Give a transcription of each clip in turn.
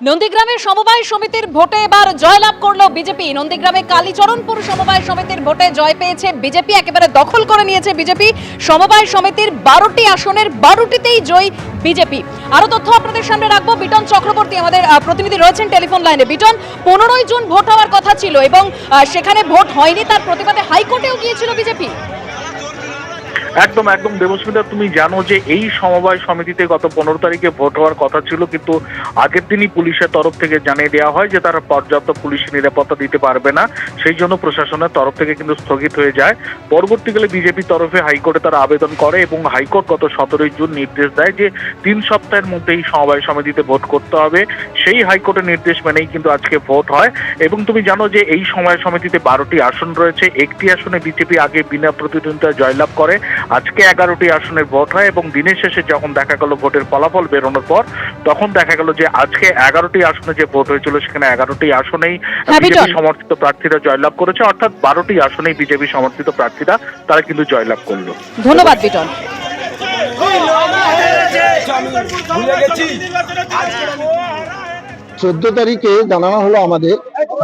নন্দীগ্রামে সমবায় সমিতির ভোটে এবার জয়লাভ করল বিজেপি। নন্দীগ্রামে কালীচরণপুর সমবায় সমিতির ভোটে জয় পেয়েছে বিজেপি, একেবারে দখল করে নিয়েছে বিজেপি। সমবায় সমিতির বারোটি আসনের বারোটিতেই জয় বিজেপি। আরও তথ্য আপনাদের সামনে রাখব। বিটন চক্রবর্তী আমাদের প্রতিনিধি রয়েছেন টেলিফোন লাইনে। বিটন, পনেরোই জুন ভোট হওয়ার কথা ছিল এবং সেখানে ভোট হয়নি, তার প্রতিবাদে হাইকোর্টেও গিয়েছিল বিজেপি। একদম একদম। দেবস্মিতা, তুমি জানো যে এই সমবায় সমিতিতে গত পনেরো তারিখে ভোট হওয়ার কথা ছিল, কিন্তু আগের দিনই পুলিশের তরফ থেকে জানিয়ে দেওয়া হয় যে তারা পর্যাপ্ত পুলিশ নিরাপত্তা দিতে পারবে না। সেই জন্য প্রশাসনের তরফ থেকে কিন্তু স্থগিত হয়ে যায়। পরবর্তীকালে বিজেপির তরফে হাইকোর্টে তারা আবেদন করে এবং হাইকোর্ট গত সতেরোই জুন নির্দেশ দেয় যে তিন সপ্তাহের মধ্যে এই সমবায় সমিতিতে ভোট করতে হবে। সেই হাইকোর্টের নির্দেশ মেনেই কিন্তু আজকে ভোট হয়। এবং তুমি জানো যে এই সমবায় সমিতিতে বারোটি আসন রয়েছে। একটি আসনে বিজেপি আগে বিনা প্রতিদ্বন্দ্বিতায় জয়লাভ করে। আজকে এগারোটি আসনের ভোট হয় এবং দিনের শেষে যখন দেখা গেল ভোটের ফলাফল বেরোনোর পর তখন দেখা গেল যে আজকে এগারোটি আসনে যে ভোট হয়েছিল সেখানে এগারোটি আসনেই হ্যাঁ, বিজেপি সমর্থিত প্রার্থীরা জয়লাভ করেছে। অর্থাৎ বারোটি আসনেই বিজেপি সমর্থিত প্রার্থীরা তারা কিন্তু জয়লাভ করল। ধন্যবাদ বিটন চোদ্দ তারিখে জানানো হলো আমাদের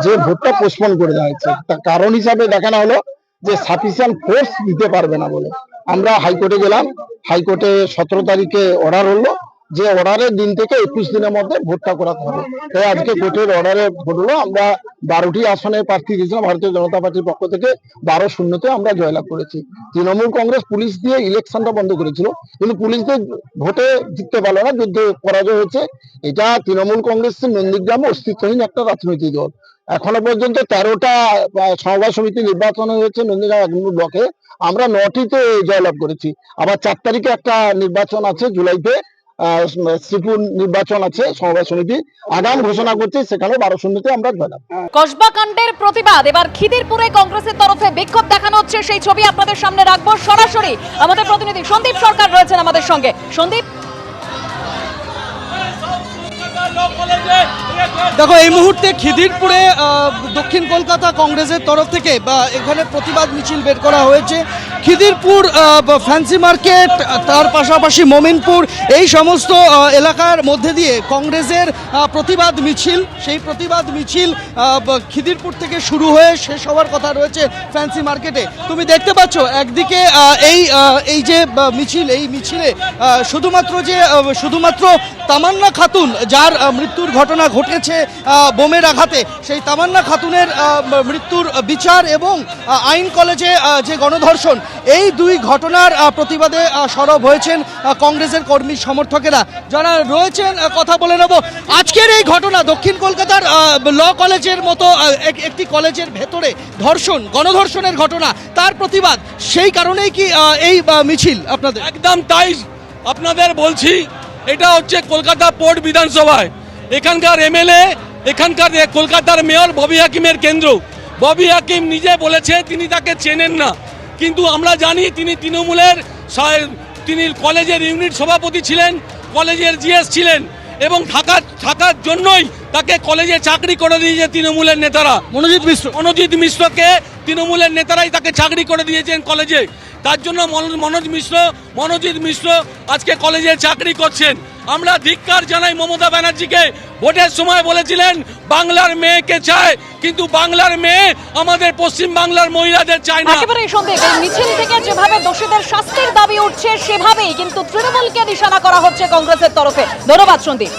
যে ভোটটা পোস্টপোন করে দেওয়া হয়েছে। তার কারণ হিসাবে দেখানো হলো যে সাফিসিয়েন্ট ফোর্স দিতে পারবে না বলে। আমরা হাইকোর্টে গেলাম, হাইকোর্টে সতেরো তারিখে অর্ডার হলো, যে অর্ডারের দিন থেকে একুশ দিনের মধ্যে ভোটটা করাতে হবে। তাই আজকে কোর্টের অর্ডারে ভোট হলো, আমরা বারোটি আসনে প্রার্থী দিয়েছিলাম ভারতীয় জনতা পার্টির পক্ষ থেকে বারো শূন্যতে আমরা জয়লাভ করেছি। তৃণমূল কংগ্রেস পুলিশ দিয়ে ইলেকশনটা বন্ধ করেছিল, কিন্তু পুলিশদের ভোটে জিততে পারল না, যুদ্ধে পরাজয় হয়েছে। এটা তৃণমূল কংগ্রেসের নন্দীগ্রামে অস্তিত্বহীন একটা রাজনৈতিক দল। এখনও পর্যন্ত তেরোটা সমবায় সমিতি নির্বাচন হয়েছে নন্দীগ্রাম এক নম্বর ব্লকে। আমরা নটিতে জয়লাভ করেছি। আবার চার তারিখে একটা নির্বাচন আছে জুলাইতে শ্রীপুর নির্বাচন আছে সমবায় সমিতি। আগাম ঘোষণা করছি সেখানে বারো শূন্যতে আমরা জয়লাভ। কসবা কাণ্ডের প্রতিবাদ। এবার খিদিরপুরে কংগ্রেসের তরফে বিক্ষোভ দেখানো হচ্ছে। সেই ছবি আপনাদের সামনে রাখব সরাসরি। আমাদের প্রতিনিধি সন্দীপ সরকার রয়েছেন আমাদের সঙ্গে। সন্দীপ? দেখো, এই মুহূর্তে খিদিরপুরে দক্ষিণ কলকাতা কংগ্রেসের তরফ থেকে, বা এখানে প্রতিবাদ মিছিল বের করা হয়েছে। খিদিরপুর ফ্যান্সি মার্কেট, তার পাশাপাশি মোমিনপুর, এই সমস্ত এলাকার মধ্যে দিয়ে কংগ্রেসের প্রতিবাদ মিছিল, সেই প্রতিবাদ মিছিল খিদিরপুর থেকে শুরু হয়ে শেষ হওয়ার কথা রয়েছে ফ্যান্সি মার্কেটে। তুমি দেখতে পাচ্ছ, একদিকে এই এই যে মিছিল, এই মিছিলে শুধুমাত্র যে শুধুমাত্র তামান্না খাতুন, যার মৃত্যুর ঘটনা ঘটেছে আহ, বোমের আঘাতে। সেই তামান্না খাতুনের মৃত্যুর বিচার এবং আইন কলেজে যে গণধর্ষণ এই দুই ঘটনার প্রতিবাদে সরব হয়েছেন কংগ্রেসের কর্মী সমর্থকেরা। যারা রয়েছেন কথা বলে নেব। আজকের এই ঘটনা দক্ষিণ কলকাতার ল কলেজের মতো এক- একটি কলেজের ভেতরে ধর্ষণ গণধর্ষণের ঘটনা তার প্রতিবাদ সেই কারণেই কি এই মিছিল আপনাদের? একদম তাই আপনাদের বলছি এটা হচ্ছে কলকাতা পোর্ট বিধানসভায়। এখানকার এমএলএ এখানকার কলকাতার মেয়র ববি হাকিমের কেন্দ্র। ববি হাকিম নিজে বলেছে তিনি তাকে চেনেন না। কিন্তু আমরা জানি তিনি তৃণমূলের তিনি কলেজের ইউনিট সভাপতি ছিলেন কলেজের জিএস ছিলেন এবং থাকার থাকার জন্যই তাকে কলেজে চাকরি করে দিয়েছে তৃণমূলের নেতারা। মনোজিৎ মিশ্র। মনোজিৎ মিশ্রকে তৃণমূলের নেতারাই তাকে চাকরি করে দিয়েছেন কলেজে। তার জন্য মনো- মনোজ মিশ্র মনোজিৎ মিশ্র আজকে কলেজে চাকরি করছেন। আমরা ধিক্কার জানাই মমতা ব্যানার্জিকে। ভোটের সময় বলেছিলেন, বাংলার মেয়েকে চায়, কিন্তু বাংলার মেয়ে আমাদের পশ্চিম বাংলার মহিলাদের চায় না। একেবারে সন্দেহ মিছিল থেকে যেভাবে দোষীদের শাস্তির দাবি উঠছে, সেভাবেই কিন্তু তৃণমূলকে নিশানা করা হচ্ছে কংগ্রেসের তরফে। ধন্যবাদ, সন্দীপ।